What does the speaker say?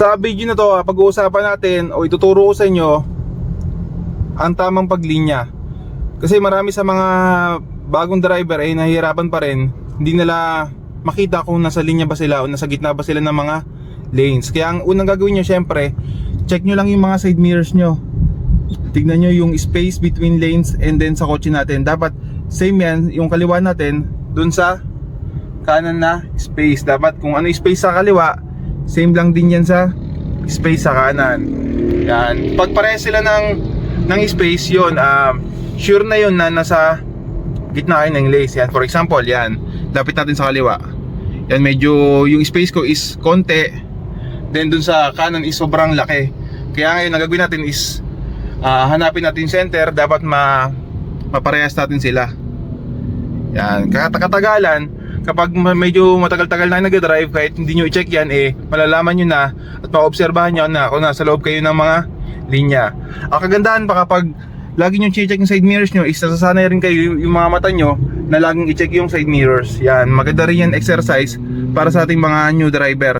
Sa video na to, ah, pag-uusapan natin o ituturo ko sa inyo ang tamang paglinya. Kasi marami sa mga bagong driver ay nahihirapan pa rin, hindi nila makita kung nasa linya ba sila o nasa gitna ba sila ng mga lanes. Kaya ang unang gagawin nyo syempre, check nyo lang yung mga side mirrors nyo. Tignan nyo yung space between lanes and then sa kotse natin. Dapat same yan, yung kaliwa natin, dun sa kanan na space. Dapat kung ano yung space sa kaliwa, same lang din yan sa space sa kanan. Yan. Pag pare sila ng, ng space, yun, um, sure na yun na nasa gitna kayo ng lace. Yan. For example, yan. Lapit natin sa kaliwa. Yan, medyo yung space ko is konti. Then dun sa kanan is sobrang laki. Kaya ngayon, ang gagawin natin is ah, hanapin natin center. Dapat ma maparehas natin sila. Yan, kakatagalan kapag medyo matagal-tagal na nag-drive kahit hindi nyo i-check yan eh malalaman nyo na at maobserbahan nyo na kung nasa loob kayo ng mga linya. Ang kagandahan pa kapag lagi nyo check yung side mirrors nyo is nasasanay rin kayo yung mga mata nyo na laging i-check yung side mirrors. Yan, maganda rin yan exercise para sa ating mga new driver.